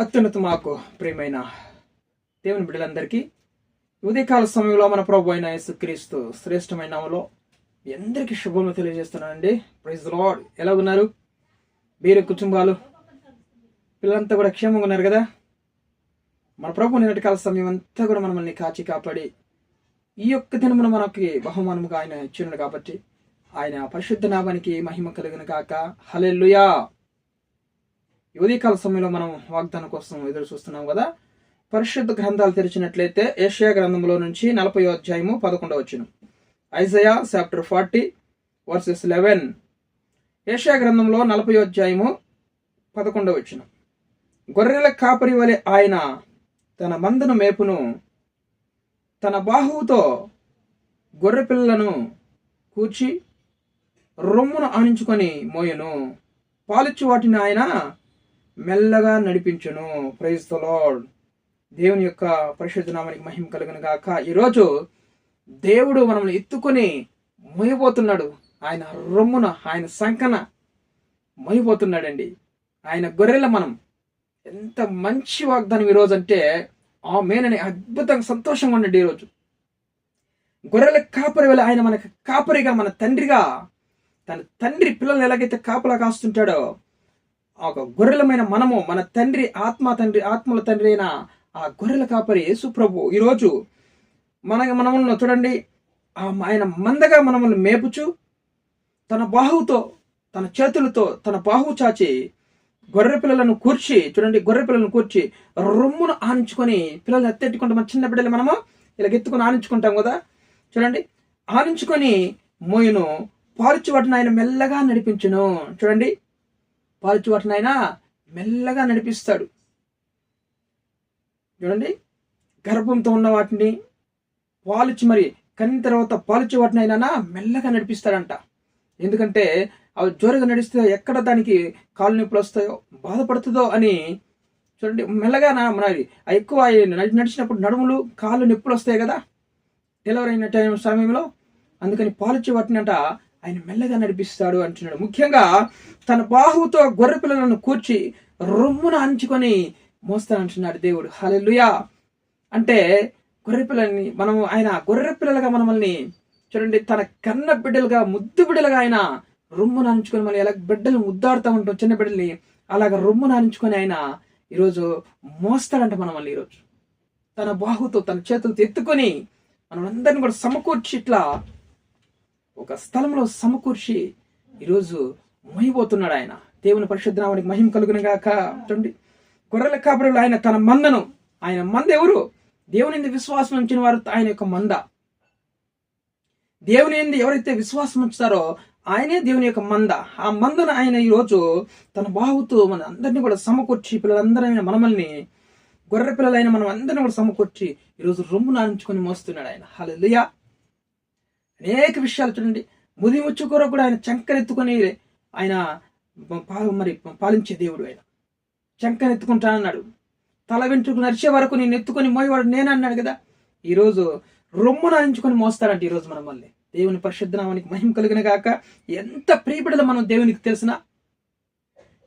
అత్యున్నత మాకు ప్రియమైన దేవుని బిడ్డలందరికీ ఉదయకాల సమయంలో మన ప్రభు అయిన యేసుక్రీస్తు శ్రేష్టమైన నామలో మీ అందరికీ శుభములు తెలియజేస్తున్నానండి. ప్రైజ్ లాడ్ ఎలా ఉన్నారు? వేరే కుటుంబాలు? పిల్లలంతా కూడా క్షేమంగా ఉన్నారు కదా? మన ప్రభు నిన్నటి కాల సమయం అంతా కూడా మనల్ని కాచి కాపాడి ఈ యొక్క దినమున మనకి బహుమానముగా ఆయన ఇచ్చినాడు కాబట్టి ఆయన పరిశుద్ధ నామానికి మహిమ కలిగిన కాక హలెల్లుయా ఉదయకాల సమయంలో మనం వాగ్దానం కోసం ఎదురు చూస్తున్నాం కదా. పరిశుద్ధ గ్రంథాలు తెరిచినట్లయితే ఏషియా గ్రంథంలో నుంచి నలభై అధ్యాయము పదకొండవ వచ్చిన Isaiah chapter forty verses eleven. Asia గ్రంథంలో నలభై అధ్యాయము పదకొండవ వచ్చిన గొర్రెల కాపరి వలె ఆయన తన మందను మేపును తన బాహువుతో గొర్రె పిల్లలను కూర్చి రొమ్మును ఆనించుకొని మోయను. పాలిచ్చు వాటిని ఆయన మెల్లగా నడిపించును. ప్రైజ్ ద లార్డ్ దేవుని యొక్క పరిశుద్ధ నామానికి మహిమ కలుగును గాక. ఈరోజు దేవుడు మనల్ని ఎత్తుకొని మోయబోతున్నాడు. ఆయన రొమ్మున ఆయన సంకన మోయబోతున్నాడండి. ఆయన గొర్రెల మనం ఎంత మంచి వాగ్దానం ఈరోజు అంటే ఆ మేనని అద్భుతంగా సంతోషంగా ఉండండి ఈరోజు. గొర్రెల కాపరి వెళ్ళి ఆయన మనకు కాపరిగా మన తండ్రిగా తన తండ్రి పిల్లల్ని ఎలాగైతే కాపలా కాస్తుంటాడో ఒక గొర్రెలమైన మనము మన తండ్రి ఆత్మ తండ్రి ఆత్మల తండ్రి అయిన ఆ గొర్రెల కాపరి యేసు ప్రభు ఈరోజు మన మనములను చూడండి. ఆయన మందగా మనములను మేపుచు తన బాహువుతో తన చేతులతో తన బాహువు చాచి గొర్రె పిల్లలను కూర్చి చూడండి గొర్రె పిల్లలను కూర్చి రొమ్మును ఆనించుకొని పిల్లల్ని ఎత్తెట్టుకుంటాం. మన చిన్న బిడ్డలు మనము ఇలా ఎత్తుకొని ఆనించుకుంటాం కదా. చూడండి ఆనించుకొని మోయును పాలుచు వాటిని ఆయన మెల్లగా నడిపించును. చూడండి పాలుచు మెల్లగా నడిపిస్తాడు. చూడండి గర్భంతో ఉన్న వాటిని పాలిచ్చి మరి కన్న తర్వాత పాలిచ్చే వాటిని అయినా మెల్లగా నడిపిస్తాడంట. ఎందుకంటే అవి జోరుగా నడిస్తే ఎక్కడ దానికి కాలు నొప్పులు వస్తాయో బాధపడుతుందో అని చూడండి మెల్లగా నా ఎక్కువ నడిచినప్పుడు నడుములు కాళ్ళు నొప్పులు వస్తాయి కదా. డెలివరీ అయిన టైం సమయంలో అందుకని పాలుచి వాటినంట ఆయన మెల్లగా నడిపిస్తాడు అంటున్నాడు. ముఖ్యంగా తన బాహువుతో గొర్రె పిల్లలను కూర్చి రొమ్మున అంచుకొని మోస్తానంటున్నాడు దేవుడు. హలెలుయా అంటే గొర్రె పిల్లల్ని మనం ఆయన గొర్రె పిల్లలుగా మనల్ని చూడండి తన కన్న బిడ్డలుగా ముద్దు బిడ్డలుగా ఆయన రొమ్మున అంచుకొని మనం ఎలా బిడ్డలు ముద్దాడుతూ ఉంటాం చిన్న బిడ్డల్ని అలాగ రొమ్మున అంచుకొని ఆయన ఈరోజు మోస్తాడంట మనల్ని ఈరోజు. తన బాహుతో తన చేతులతో ఎత్తుకొని మనందరిని కూడా సమకూర్చి ఇట్లా ఒక స్థలంలో సమకూర్చి ఈరోజు మోయిపోతున్నాడు ఆయన. దేవుని పరిశుద్ధనామానికి మహిమ కలుగును గాక. చూడండి. గొర్రెల కాపరులు ఆయన తన మందను. ఆయన మంద ఎవరు? దేవుని ఎందు విశ్వాసం ఉంచిన వారు ఆయన యొక్క మంద. దేవుని ఎందు ఎవరైతే విశ్వాసం ఉంచుతారో ఆయనే దేవుని యొక్క మంద. ఆ మందను ఆయన ఈరోజు తన బాహుతో మన అందరినీ కూడా సమకూర్చి పిల్లలందరైన మనమల్ని గొర్రె పిల్లలైన మనం అందరిని కూడా సమకూర్చి ఈరోజు రొమ్ము నానించుకొని మోస్తున్నాడు ఆయన. హలో అనేక విషయాలు చూడండి. ముది ముచ్చుకూర కూడా ఆయన చంకనెత్తుకొని ఆయన మరి పాలించే దేవుడు ఆయన. చంకనెత్తుకుంటానన్నాడు. తల వెంట్రుకు నరిచే వరకు నేను ఎత్తుకొని మోయవాడు నేను అన్నాడు కదా. ఈరోజు రొమ్ము నాదించుకొని మోస్తాడంట ఈరోజు మనమల్ని దేవుని పరిశుద్ధనామానికి మహిమ కలిగిన కాక ఎంత ప్రియబిడలు మనం దేవునికి తెలిసిన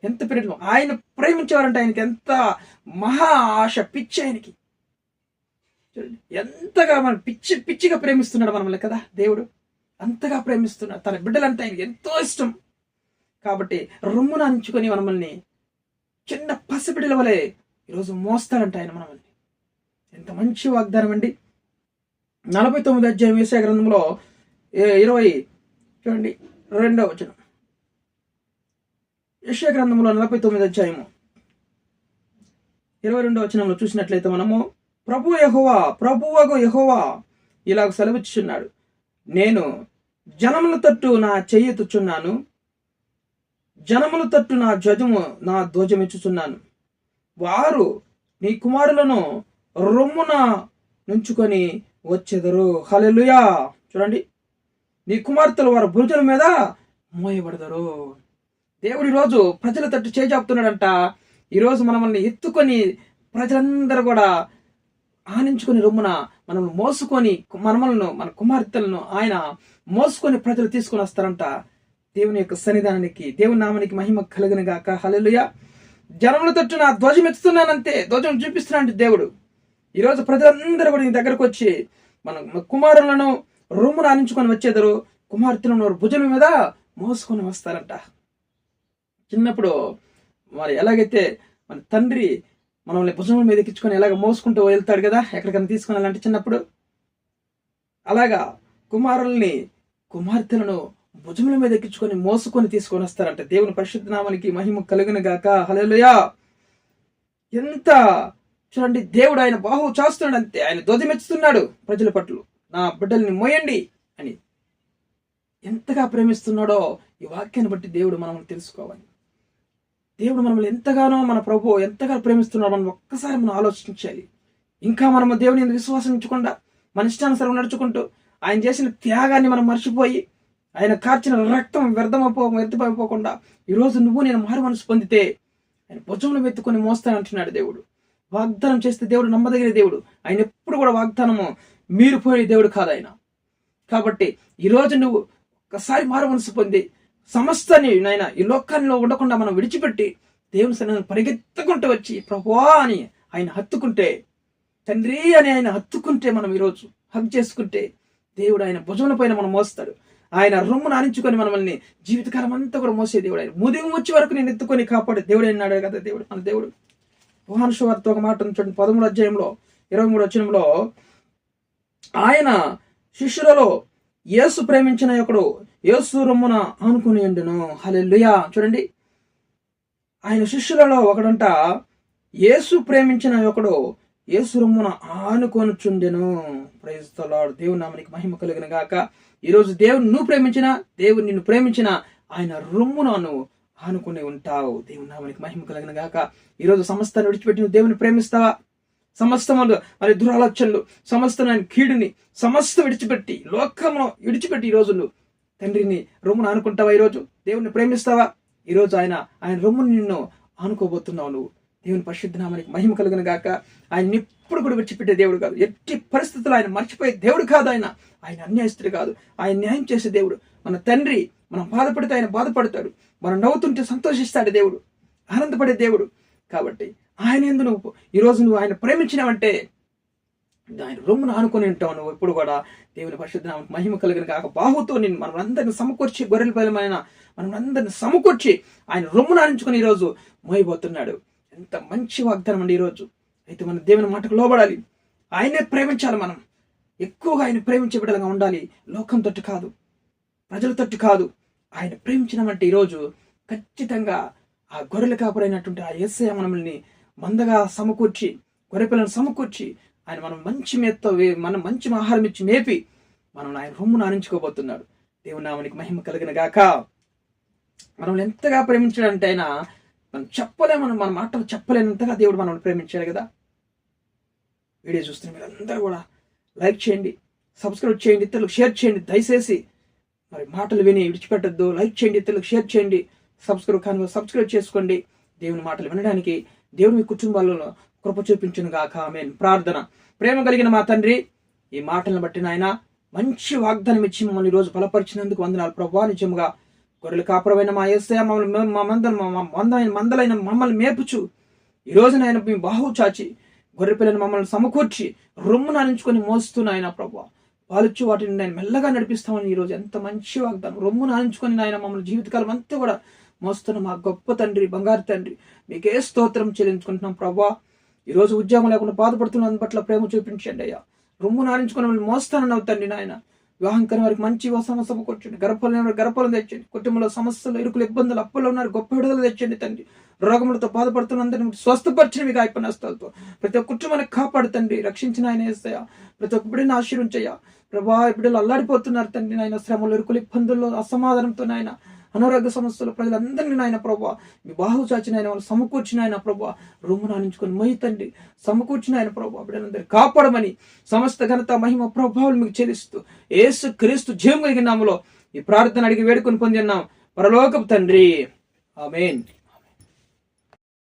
ఎంత ప్రియబిడలు. ఆయన ప్రేమించేవారంటే ఆయనకి ఎంత మహా ఆశ పిచ్చి ఆయనకి. ఎంతగా మనం పిచ్చి పిచ్చిగా ప్రేమిస్తున్నాడు మనల్ని కదా దేవుడు? అంతగా ప్రేమిస్తున్నాడు. తన బిడ్డలంటే ఆయనకి ఎంతో ఇష్టం. కాబట్టి రొమ్మున అంచుకొని మనల్ని చిన్న పసిబిడ్డల వలె ఈరోజు మోస్తాడంట ఆయన మనల్ని. ఎంత మంచి వాగ్దానం అండి. నలభై తొమ్మిది అధ్యాయం వేసే గ్రంథంలో ఏ- ఇరవై చూడండి రెండవ వచనం. యశ్య గ్రంథంలో నలభై తొమ్మిది అధ్యాయము ఇరవై రెండవ వచనంలో చూసినట్లయితే మనము ప్రభు యహోవా ప్రభువగు యహోవా ఇలాగ సెలవిచ్చుచున్నాడు. నేను జనముల తట్టు నా చెయ్యెత్తుచున్నాను జనముల తట్టు నా ధ్వజము నా ధ్వజమిచ్చుచున్నాను. వారు నీ కుమారులను రొమ్మున నుంచుకొని వచ్చెదరు. హలెలుయా చూడండి. నీ కుమార్తెలు వారి భుజల మీద మోయబడదరు. దేవుడు ఈరోజు ప్రజల తట్టు చేజాపుతున్నాడంట. ఈరోజు మనల్ని ఎత్తుకొని ప్రజలందరూ కూడా ఆనించుకొని రొమ్మున మనం మోసుకొని మనమలను మన కుమార్తెలను ఆయన మోసుకొని ప్రజలు తీసుకొని వస్తారంట. దేవుని యొక్క సన్నిధానానికి దేవుని నామానికి మహిమ కలిగిన గాక. హల్లెలూయా. జనముల తట్టున ధ్వజం ఎత్తుతున్నానంతే. ధ్వజం చూపిస్తున్నాడు దేవుడు. ఈరోజు ప్రజలందరూ కూడా నీ దగ్గరకు వచ్చి మన కుమారులను రూము ఆనించుకొని వచ్చేదరు. కుమార్తెలను భుజం మీద మోసుకొని వస్తారంట. చిన్నప్పుడు మరి ఎలాగైతే మన తండ్రి మనల్ని భుజం మీద ఎక్కించుకొని ఎలాగ మోసుకుంటూ వెళ్తాడు కదా? ఎక్కడికైనా తీసుకుని వెళ్ళాలంటే చిన్నప్పుడు? అలాగా కుమారుల్ని కుమార్తెలను భుజముల మీద ఎక్కించుకొని మోసుకొని తీసుకొని వస్తారంట. దేవుని పరిశుద్ధ నామానికి మహిమ కలిగిన గాక. హలలుయా ఎంత చూడండి దేవుడు ఆయన బాహు చాస్తున్నాడు అంతే ఆయన ధ్వజమెచ్చుతున్నాడు ప్రజల పట్ల. నా బిడ్డల్ని మోయండి అని. ఎంతగా ప్రేమిస్తున్నాడో ఈ వాక్యాన్ని బట్టి దేవుడు మనం తెలుసుకోవాలి. దేవుడు మనల్ని ఎంతగానో మన ప్రభు ఎంతగా ప్రేమిస్తున్నాడో మనం ఒక్కసారి మనం ఆలోచించాలి. ఇంకా మనము దేవుని విశ్వాసించకుండా మన ఇష్టానుసారం నడుచుకుంటూ ఆయన చేసిన త్యాగాన్ని మనం మర్చిపోయి ఆయన కార్చిన రక్తం వ్యర్థమైపో వ్యర్థమైపోకుండా ఈరోజు నువ్వు నేను మారు మనసు పొందితే ఆయన భుజంలో వెతుకొని మోస్తానంటున్నాడు దేవుడు. వాగ్దానం చేస్తే దేవుడు నమ్మదగిన దేవుడు. ఆయన ఎప్పుడు కూడా వాగ్దానము మీరు పోయే దేవుడు కాదు ఆయన. కాబట్టి ఈరోజు నువ్వు ఒక్కసారి మారు మనసు పొంది సమస్తని నాయన ఈ లోకాల్లో ఉండకుండా మనం విడిచిపెట్టి దేవుని సన్నిధిని పరిగెత్తుకుంటూ వచ్చి ప్రభువా అని ఆయన హత్తుకుంటే తండ్రి అని ఆయన హత్తుకుంటే మనం ఈరోజు హక్ చేసుకుంటే దేవుడు ఆయన భుజముల పైన మనం మోస్తాడు. ఆయన రొమ్ము నానించుకొని మనల్ని జీవితకాలం అంతా కూడా మోసే దేవుడు ఆయన. ముదిం వచ్చే వరకు నేను ఎత్తుకొని కాపాడే దేవుడు అన్నాడు కదా దేవుడు మన దేవుడు. యోహాను వార్త ఒక మాట చూడండి పదమూడు అధ్యాయంలో ఇరవై మూడు వచ్చినంలో ఆయన శిష్యులలో యేసు ప్రేమించిన ఒకడు యేసు రొమ్మున ఆనుకుని ఉండును. హలెల్లుయా. చూడండి. ఆయన శిష్యులలో ఒకడంట యేసు ప్రేమించిన ఒకడు యేసు రొమ్మున ఆనుకొనుచుండెను. ప్రైస్తలాడు దేవుని నామనికి మహిమ కలిగిన గాక. ఈరోజు దేవుని నువ్వు ప్రేమించిన దేవుని నిన్ను ప్రేమించిన ఆయన రొమ్మున నువ్వు ఆనుకుని ఉంటావు. దేవుని నామనికి మహిమ కలిగిన గాక. ఈరోజు సమస్తాన్ని విడిచిపెట్టి నువ్వు దేవుని ప్రేమిస్తావా? సమస్తములు మరి దురాలోచనలు సమస్త కీడుని సమస్త విడిచిపెట్టి లోకంలో విడిచిపెట్టి ఈరోజు నువ్వు తండ్రిని రొమ్మును ఆనుకుంటావా ఈరోజు? దేవుని ప్రేమిస్తావా? ఈరోజు ఆయన ఆయన రొమ్మును నిన్ను ఆనుకోబోతున్నావు నువ్వు. దేవుని పరిశుద్ధనామానికి మహిమ కలిగిన గాక. ఆయన ఎప్పుడు కూడా విడిచిపెట్టే దేవుడు కాదు. ఎట్టి పరిస్థితుల్లో ఆయన మర్చిపోయే దేవుడు కాదు ఆయన. ఆయన అన్యాయస్తుడు కాదు. ఆయన న్యాయం చేసే దేవుడు. మన తండ్రి మనం బాధపడితే ఆయన బాధపడతాడు. మనం నవ్వుతుంటే సంతోషిస్తాడు దేవుడు. ఆనందపడే దేవుడు. కాబట్టి ఆయన ఎందు నువ్వు? ఈరోజు నువ్వు ఆయన ప్రేమించినావంటే ఆయన రొమ్మును ఆనుకొని ఉంటావు నువ్వు. ఎప్పుడు కూడా దేవుని పరిశుద్ధ మహిమ కలిగిన కాక బాహుతో నేను మనం అందరిని సమకూర్చి గొర్రెల పైన మనం అందరిని సమకూర్చి ఆయన రొమ్మును ఆనించుకొని ఈరోజు మోయిపోతున్నాడు ఎంత మంచి వాగ్దానం అండి ఈరోజు. అయితే మన దేవుని మాటకు లోబడాలి. ఆయనే ప్రేమించాలి మనం. ఎక్కువగా ఆయన ప్రేమించే బిడ్డలుగా ఉండాలి. లోకం తట్టు కాదు. ప్రజల తట్టు కాదు. ఆయన ప్రేమించినామంటే ఈరోజు ఖచ్చితంగా ఆ గొర్రెల కాపురైనటువంటి ఆ ఎస్ఐ మనల్ని మందగా సమకూర్చి గొర్రెపిల్లను సమకూర్చి ఆయన మనం మంచి మేత మనం మంచి ఆహారం ఇచ్చి మేపి మనం ఆయన రొమ్ము ఆనించుకోబోతున్నాడు. దేవుని నామనికి మహిమ కలిగిన గాక. మనం ఎంతగా ప్రేమించాడంటే ఆయన మనం చెప్పలేము మన మాటలు చెప్పలేనంతగా దేవుడు మనల్ని ప్రేమించాడు కదా. వీడియో చూస్తున్న మీరందరూ కూడా లైక్ చేయండి సబ్స్క్రైబ్ చేయండి ఇతరులకు షేర్ చేయండి. దయచేసి మరి మాటలు విని విడిచిపెట్టద్దు. లైక్ చేయండి ఇతరులకు షేర్ చేయండి. సబ్స్క్రైబ్ కానీ సబ్స్క్రైబ్ చేసుకోండి. దేవుని మాటలు వినడానికి దేవుని మీ కుటుంబాలలో కృప చూపించును గాక. ఆమె ప్రార్థన. ప్రేమ కలిగిన మా తండ్రి ఈ మాటలను బట్టి నాయన మంచి వాగ్దానం ఇచ్చి మమ్మల్ని రోజు బలపరిచినందుకు వందనాలు. ప్రభా నిజముగా గొర్రెలు కాపురమైన మా ఏసయ మమ్మల్ని మా మందలు మందమైన మందలైన మమ్మల్ని మేపుచు. ఈ రోజు నాయన మీ బాహు చాచి గొర్రె పిల్లని మమ్మల్ని సమకూర్చి రొమ్ము నానించుకొని మోస్తూ నాయన ప్రభు వాటిని నేను మెల్లగా నడిపిస్తామని ఈరోజు ఎంత మంచి వాగ్దానం. రొమ్ము నానించుకొని నాయన మమ్మల్ని జీవితకాలం అంతా కూడా మోస్తున్న మా గొప్ప తండ్రి బంగారు తండ్రి. మీకే స్తోత్రం చెల్లించుకుంటున్నాం ప్రభా ఈరోజు ఉద్యోగం లేకుండా బాధపడుతున్న పట్ల ప్రేమ చూపించండి అయ్యా. రొమ్ము నారించుకుని వాళ్ళు మోస్తానని తండ్రి నాయన. వివాహం కాని వారికి మంచి సమస్య సమకూర్చండి గర్భాలు గర్భాలను తెచ్చండి. కుటుంబంలో సమస్యలు ఇరుకులు ఇబ్బందులు అప్పులు ఉన్నారు. గొప్ప విడుదల తెచ్చండి తండ్రి. రోగములతో బాధపడుతున్నందరినీ స్వస్థపరిచిన మీకు ప్రతి ఒక్క కుటుంబాన్ని కాపాడుతండి రక్షించిన ఆయన వేస్తాయా ప్రతి ఒక్క బిడ్డని ఆశీర్వించయ్యా. ప్రభా బిడ్డలు అల్లాడిపోతున్నారు తండ్రి నాయన. శ్రమలు ఇరుకులు ఇబ్బందుల్లో అసమాధానంతో నాయన. అనారోగ్య సమస్యలు ప్రజలందరినీ నాయన ప్రభా మీ బాహు చాచిన ఆయన వాళ్ళు సమకూర్చిన ఆయన ప్రభా రొమ్ము నానించుకొని మొయ్యి తండ్రి సమకూర్చిన ఆయన ప్రభా బిడ్డలందరినీ కాపాడమని సమస్త ఘనత మహిమ ప్రభావం మీకు చెల్లిస్తూ ఏసు క్రీస్తు జయం కలిగిన నామలో ఈ ప్రార్థన అడిగి వేడుకొని పొంది ఉన్నాం. పరలోకపు తండ్రి. ఆమెన్.